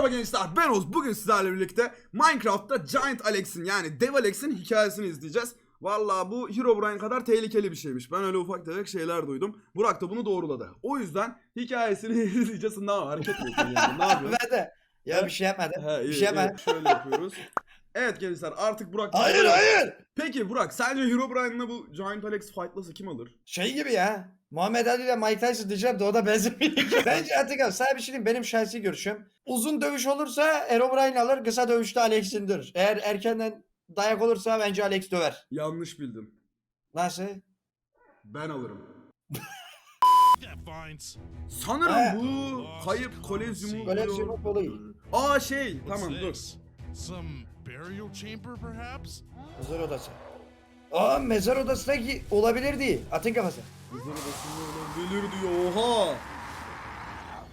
Merhaba gençler ben Oz. Bugün sizlerle birlikte Minecraft'ta Giant Alex'in yani Dev Alex'in hikayesini izleyeceğiz. Valla bu Herobrine kadar tehlikeli bir şeymiş. Ben öyle ufak tefek şeyler duydum. Burak da bunu doğruladı. O yüzden hikayesini izleyeceğiz. Ne? Hareket mi yapıyorsun? Ne yapıyorsun? Ben de. Ya bir şey yapmadım. He, bir iyi, şey yapmadım. Şöyle yapıyoruz. Evet gençler artık Burak... Hayır hayır. Peki Burak sence Herobrine'la bu Giant Alex fightlasa kim alır? Şey gibi ya. Muhammed Ali ile Mike Tyson diyeceğim de o da benzemiyor. Bence Atakan sana bir şey diyeyim. Benim şahsi görüşüm. Uzun dövüş olursa Erobrine alır. Kısa dövüşte Alex indir. Eğer erkenden dayak olursa bence Alex döver. Yanlış bildim. Nasıl? Ben alırım. Sanırım bu kayıp kolezyumu... Kolezyumu olayı. Aa şey tamam dur. Some burial chamber, perhaps? Mezar odası. Aa mezar odası da ki- olabilir değil. Atın kafası. Mezar odasında olabilir diyor oha.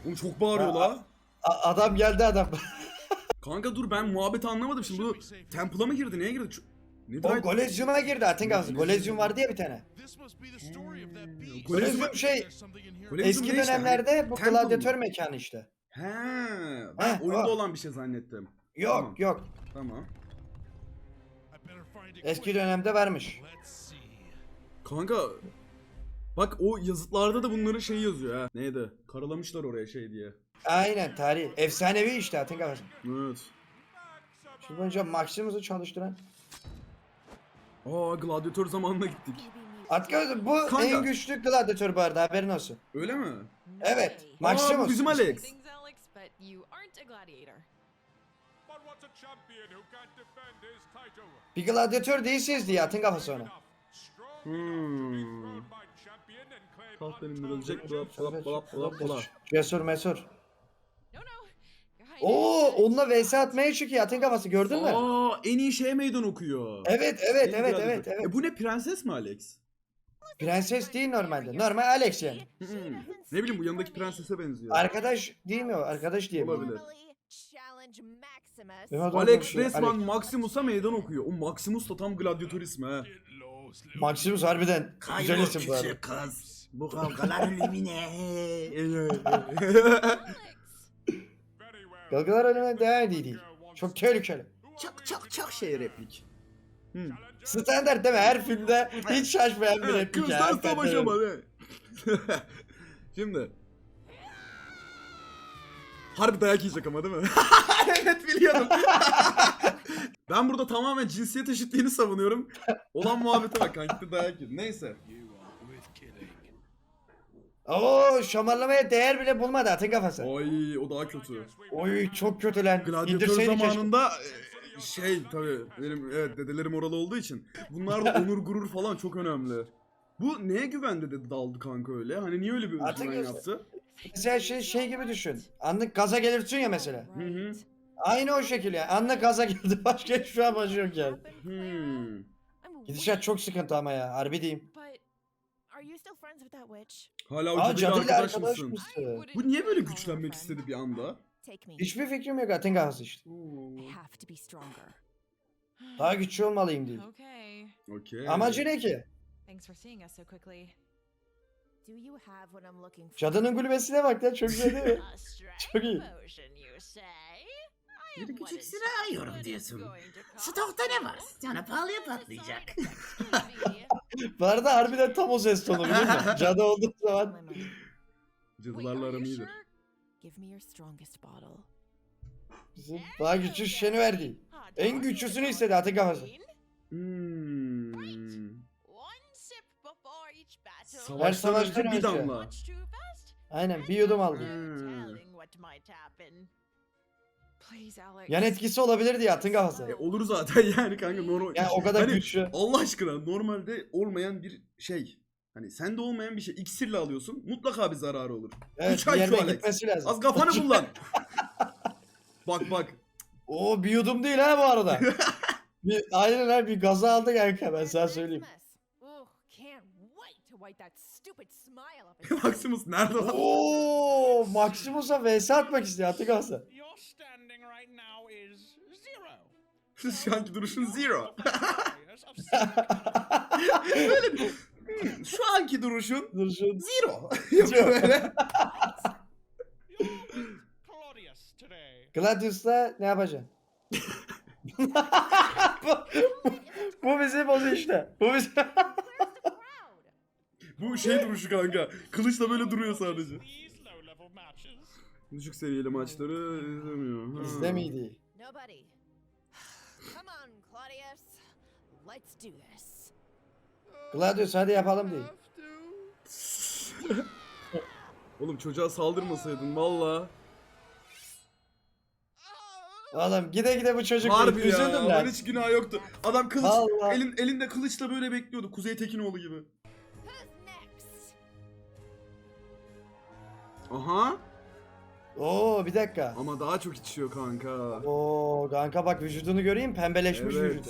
Oğlum çok bağırıyor la. A- adam geldi adam. Kanka dur ben muhabbeti anlamadım şimdi bu Temple'a mı girdi neye girdi? Ç- Ne o diyor? kolezyuma girdi atın kafası. Kolezyum vardı ya bir tane. This must be the story of that beast. Kolezyum şey There's something in here. Kolezyum eski işte? dönemlerde bu Temple gladyatör mekanı işte. He, ben Heh, oyunda o. olan bir şey zannettim. Yok Tamam. yok. Tamam. Eski dönemde see. Kanka Bak o yazıtlarda da bunların şeyi yazıyor ha. Neydi? Karalamışlar oraya şey diye. Aynen tarih. Efsanevi işte atın kafası. Evet. Şimdi önce Maximus'u çalıştıran. Aa gladyatör zamanına gittik. Kafası bu Kanka. en güçlü gladyatör bu arada haberin olsun. Öyle mi? Evet. Aa bu Maximus. bizim Alex. Things, Alex, but you aren't a gladiator. Bir gladyatör değilsiniz diye atın kafası ona. Strong Hmm. riches. Bla bla bla bla bla bla. Cesur mesur. Oo onunla vs atmaya çıkıyor atın kafası gördün mü? Aa en iyi şeye meydan okuyor. Evet evet En evet gladyatör. evet evet. E bu ne prenses mi Alex? Prenses değil normalde. Normal Alex yani. Hmm. Ne bileyim bu yanındaki prensese benziyor. Arkadaş değil mi o? Arkadaş diye? Olabilir. Alex resmen. Maximus'a meydan okuyor. O Maximus da tam gladyatör ismi Slim. Maximus harbiden güzel isim bu arada. kız. Bu kavgalar well. Gölgeler önüme değer değil. Çok tehlikeli. çok çok çok şey replik. Standart değil mi? Her filmde hiç şaşmayan bir replik ya. Kızlar hakikaten öyle. savaşamadı. Şimdi. Harbi dayak yiyecek ama değil mi? evet biliyordum. ben burada tamamen cinsiyet eşitliğini savunuyorum. Olan muhabbete bak kanka dayak yiyor. Neyse. Oo şamarlamaya değer bile bulmadı atın kafası. Oy o daha kötü. Oy çok kötü lan. Gladyatör İndirseydi keşke. zamanında e, şey tabii benim evet dedelerim oralı olduğu için bunlar da onur gurur falan çok önemli. Bu neye güvendi dedi daldı kanka öyle? Hani niye öyle bir Artık özgüven işte- yaptı? Mesela şey, şey gibi düşün. Anlık gaza gelirsin ya mesela. Hı hı. Aynı o şekil ya. Anlık gaza geldi. Başka hiçbir an başı yok yani. Hmm. I'm Gidişat çok sıkıntı ama ya. Harbi diyeyim. Hala o Aa cadıyla cadıyla arkadaş arkadaş mısın? mısın? Bu niye böyle güçlenmek istedi bir anda? Hiçbir fikrim yok atın kafası işte. Daha güçlü olmalıyım diye. Okay. Amacı ne ki? Cadının kulübesine bak lan çok güzel değil mi? Çok iyi. Bir küçük sıra it's diyorsun. Stokta ne var? Sana pahalıya patlayacak. Bu arada harbiden tam o ses tonu biliyor musun? Cadı olduğu zaman. Cadılarla aram iyidir. Give me your strongest bottle. Bizim daha güçlü şişeni verdi. En güçlüsünü istedi atın kafası. Hmm. Savaştan önce bir önce. damla. Aynen bir yudum aldı. Hmm. Telling what might happen. Please, Alex. Yan etkisi olabilir diye atın kafası. E, olur zaten yani kanka normal. Yani o kadar Hani güçlü. Allah aşkına normalde olmayan bir şey. Hani sende olmayan bir şey iksirle alıyorsun mutlaka bir zararı olur. Evet Üç bir ay yerine şu Alex. lazım. Az kafanı kullan. bak bak. Oo bir yudum değil ha bu arada. bir, aynen ha bir gaza aldı kanka ben sana söyleyeyim. Maximus. Face. Maximus nerede lan? Oo Maximus'a vs atmak istiyor atın kafası. Your standing right now is zero. Şu anki duruşun zero. Böyle hmm, şu anki duruşun Dur şu zero. Yapıyor böyle. Gladius'la ne yapacaksın? bu, bu bizi bozuyor işte. Bu bizi... Where's the crowd? Bu şey duruşu kanka. Kılıçla böyle duruyor sadece. Düşük seviyeli maçları izlemiyor. Ha. Bizde miydi? Nobody. Come on, Claudius. Let's do this. Gladius hadi yapalım diye. Oğlum çocuğa saldırmasaydın valla. Oğlum gide gide bu çocuk Harbi ya. üzüldüm Lan lan. hiç günah yoktu. Adam kılıç Vallahi. elin, elinde kılıçla böyle bekliyordu. Kuzey Tekinoğlu gibi. Who's next? Aha. Oo bir dakika. Ama daha çok içiyor kanka. Oo kanka bak vücudunu göreyim pembeleşmiş Evet. vücudu.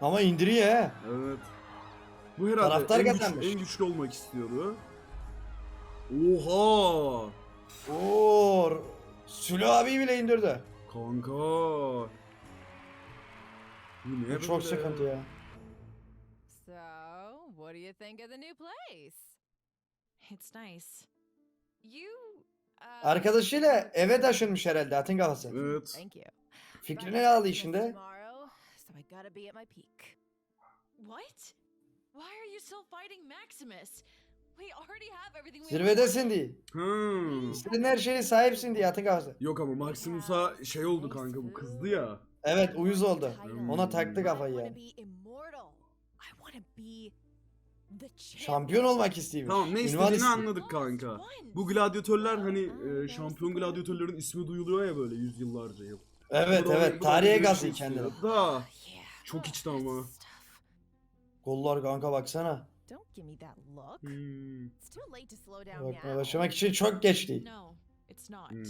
Ama indiriyor he. Evet. Bu herhalde Taraftar en, güç- kazanmış. en güçlü olmak istiyordu. Oha! Oo Sülü abi bile indirdi. Kanka. Bu ne Bu çok böyle? sıkıntı ya. So, what do you think of the new place? It's nice. You. Uh, Arkadaşıyla eve taşınmış herhalde atın kafası. Evet. Thank you. Fikrini Got ne aldı işinde? tomorrow, so I gotta be at my peak. What? Why are you still fighting Maximus? We already have everything we Zirvedesin diye. Hmm. İstediğin her şeye sahipsin diye atın kafası. Yok ama Maximus'a şey oldu kanka bu kızdı ya. Evet uyuz oldu. Hmm. Ona taktı kafayı I ya. wanna be immortal. I wanna be the champion. Şampiyon olmak istiyormuş. Tamam ne Ünvan istediğini istiyor. anladık kanka. Bu gladyatörler hani e, şampiyon gladyatörlerin ismi duyuluyor ya böyle yüzyıllarca yıl. Evet Bu da- evet tarihe bir şey kendini. istiyor. Da Yeah. çok içti ama. Kollar kanka baksana. Don't give me that look. Hmm. It's too late to slow down Bakmaya now. başlamak için çok geç değil. No, it's not. Hmm.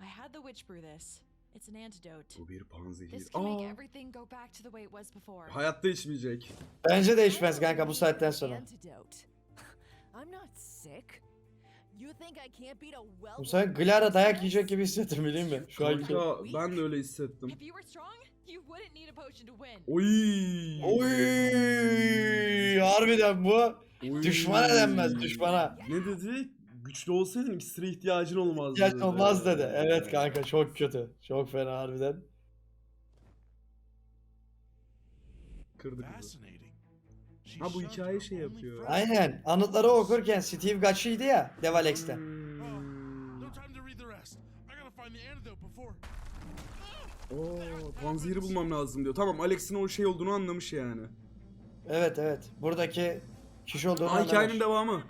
I had the witch brew this. It's an antidote. Bu bir panzehir. This can make Aa, everything go back to the way it was before. hayatta içmeyecek. Bence değişmez kanka bu saatten sonra. Antidote. I'm not sick. You think I can't beat a well Bu sefer Glara dayak yiyecek gibi hissettim bileyim mi? Şu anki. Kanka ben de öyle hissettim. If you were strong, you wouldn't need a potion to win. Oy. Oy harbiden bu. Oy. Düşmana denmez düşmana. Ne dedi? Güçlü olsaydın iksire ihtiyacın olmazdı. İhtiyaç dedi. olmaz dedi. Evet kanka çok kötü. Çok fena harbiden. Kırdı kızı. Fascinating. She Ha, bu hikaye şey yapıyor. Aynen. Anıtları okurken Steve Gatch'ıydı ya. Hmm. The antidote before. Oo, panzehiri bulmam lazım diyor. Tamam Alex'in o şey olduğunu anlamış yani. Evet evet. Buradaki kişi olduğunu Aa, hikayenin anlamış. devamı.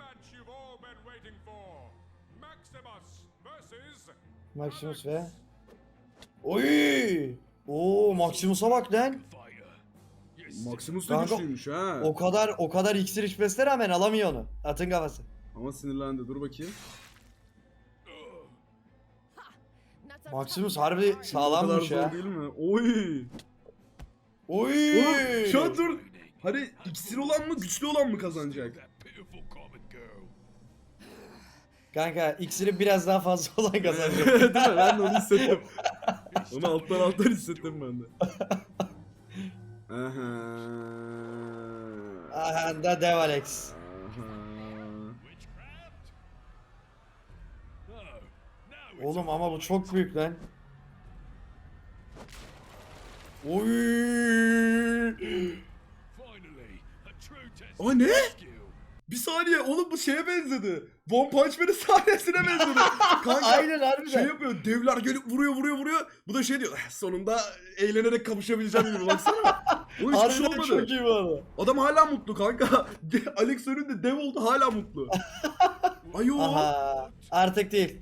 Maximus ve... Oy! Oo Maximus'a bak lan. Maximus da Kanka, güçlüymüş ha. O kadar o kadar iksir içmesine rağmen alamıyor onu. Atın kafası. Ama sinirlendi. Dur bakayım. Maximus harbi sağlammış ya. değil mi? Oy. Oy! Oğlum şu an dur. Hani iksir olan mı güçlü olan mı kazanacak? Kanka iksiri biraz daha fazla olan kazanacak. Değil mi? Ben de onu hissettim. Onu alttan alttan hissettim ben de. Aha. Aha da. No. it's Oğlum ama bu çok büyük lan. Oy! O ne? Bir saniye oğlum bu şeye benzedi. One Punch Man'in sahnesine benzedi. Kanka Aynen harbiden. şey yapıyor devler gelip vuruyor vuruyor vuruyor. Bu da şey diyor "Eh, sonunda eğlenerek kavuşabileceğim gibi baksana. O hiçbir şey Harbiden olmadı. çok iyi bu arada. Adam hala mutlu kanka. Alex önünde dev oldu hala mutlu. Ayo. Aha. Artık değil.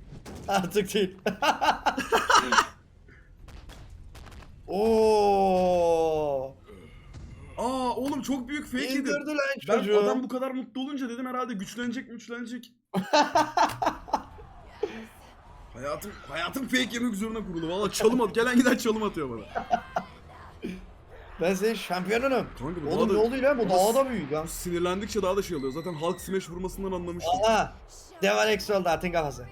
Artık değil. Oo! Aa oğlum çok büyük fake İndirdi yedim. lan Ben çocuğu. adam bu kadar mutlu olunca dedim herhalde güçlenecek güçlenecek. hayatım hayatım fake yemek üzerine kurulu. Valla çalım at gelen giden çalım atıyor bana. Ben senin şampiyonunum. Kanka bu Oğlum daha ne da- oluyor lan? Bu daha da büyük lan. Sinirlendikçe daha da şey oluyor. Zaten Hulk smash vurmasından anlamıştım. Aha. Devalex oldu atın kafası.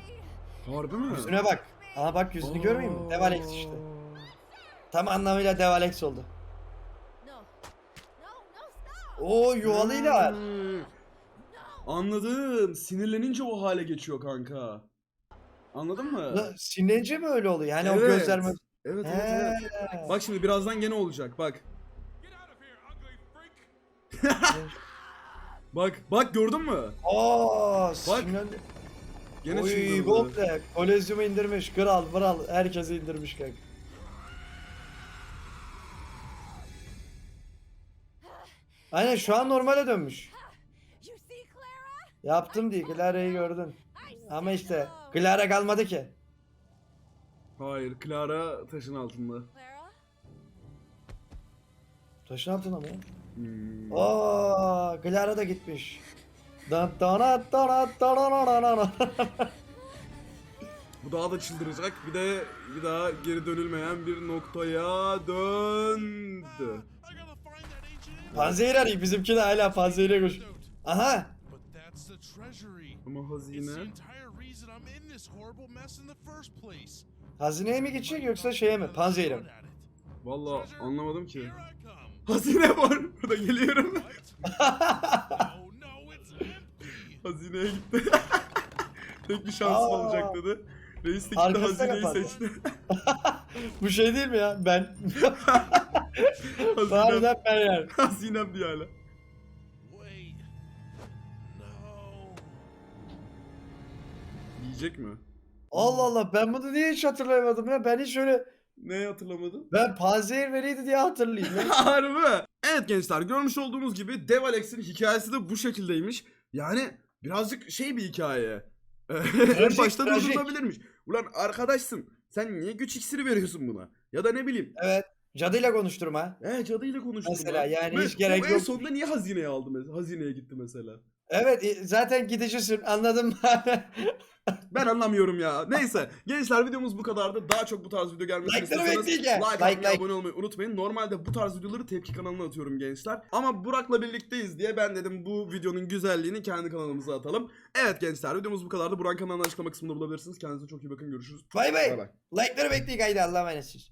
Harbi mi? Yüzüne bak. Aha bak yüzünü görmeyeyim mi? Aa. Devalex işte. Tam anlamıyla Devalex oldu. Oo yuvalıyla. Hmm. Anladım. Sinirlenince o hale geçiyor kanka. Anladın mı? La, Sinirlenince mi öyle oluyor? Yani o Evet. gözler mi? Evet evet evet. Bak şimdi birazdan gene olacak bak. Bak bak gördün mü? Aa, Bak, sinirlendi. Gene Oy. Goble. Kolezyumu indirmiş. Kral, kral. Herkesi indirmiş kanka. Aynen şu an normale dönmüş. Yaptım diye Clara'yı gördün. Ama işte. Clara kalmadı ki. Hayır Clara taşın altında. Taşın altına mı? Hmm. Oo, Clara da gitmiş. Dan dana dana dana dana dana. Bu daha da çıldıracak. Bir de bir daha geri dönülmeyen bir noktaya döndü. I gotta find that ancient Panzehir arayayım bizimki de hala panzehire koş. Aha. Ama hazine... entire reason I'm in this horrible mess in the first place. Hazineye mi gidecek yoksa şeye mi? Panzehire mi? Valla anlamadım ki. Hazine var. Burada geliyorum. Empty. Hazineye gitti. Tek bir şansım Aa. olacak dedi. Reis de gitti Arkasına hazineyi kapat. seçti. Bu şey değil mi ya? Ben. Harbiden ben yani. hazinem diyor hala. Yiyecek mi? Allah Allah ben bunu niye hiç hatırlayamadım ya? Ben hiç öyle Ne hatırlamadın? ben panzehir veriydi diye hatırlayayım ya. Harbi. Evet gençler görmüş olduğunuz gibi Dev Alex'in hikayesi de bu şekildeymiş. Yani birazcık şey bir hikaye. en Trajik, başta trajik. durdurulabilirmiş. Ulan arkadaşsın sen niye güç iksiri veriyorsun buna? Ya da ne bileyim. Evet. Cadıyla konuşturma. He cadıyla konuştum. Mesela yani Ve hiç gerek o En yok. sonunda niye hazineye aldı mesela? Hazineye gitti mesela. Evet e, zaten gidicisin anladın mı? Ben anlamıyorum ya. Neyse. Gençler videomuz bu kadardı. Daha çok bu tarz video gelmesini Like'ları istiyorsanız bekleyeceğim. like, Like, atmayı, like. abone olmayı unutmayın. Normalde bu tarz videoları tepki kanalına atıyorum gençler. Ama Burak'la birlikteyiz diye ben dedim bu videonun güzelliğini kendi kanalımıza atalım. Evet gençler videomuz bu kadardı. Burak kanalının açıklama kısmında bulabilirsiniz. Kendinize çok iyi bakın. Görüşürüz. Bay bay. Bay bay. Like'ları bekleyin haydi Allah'a emanetsiniz.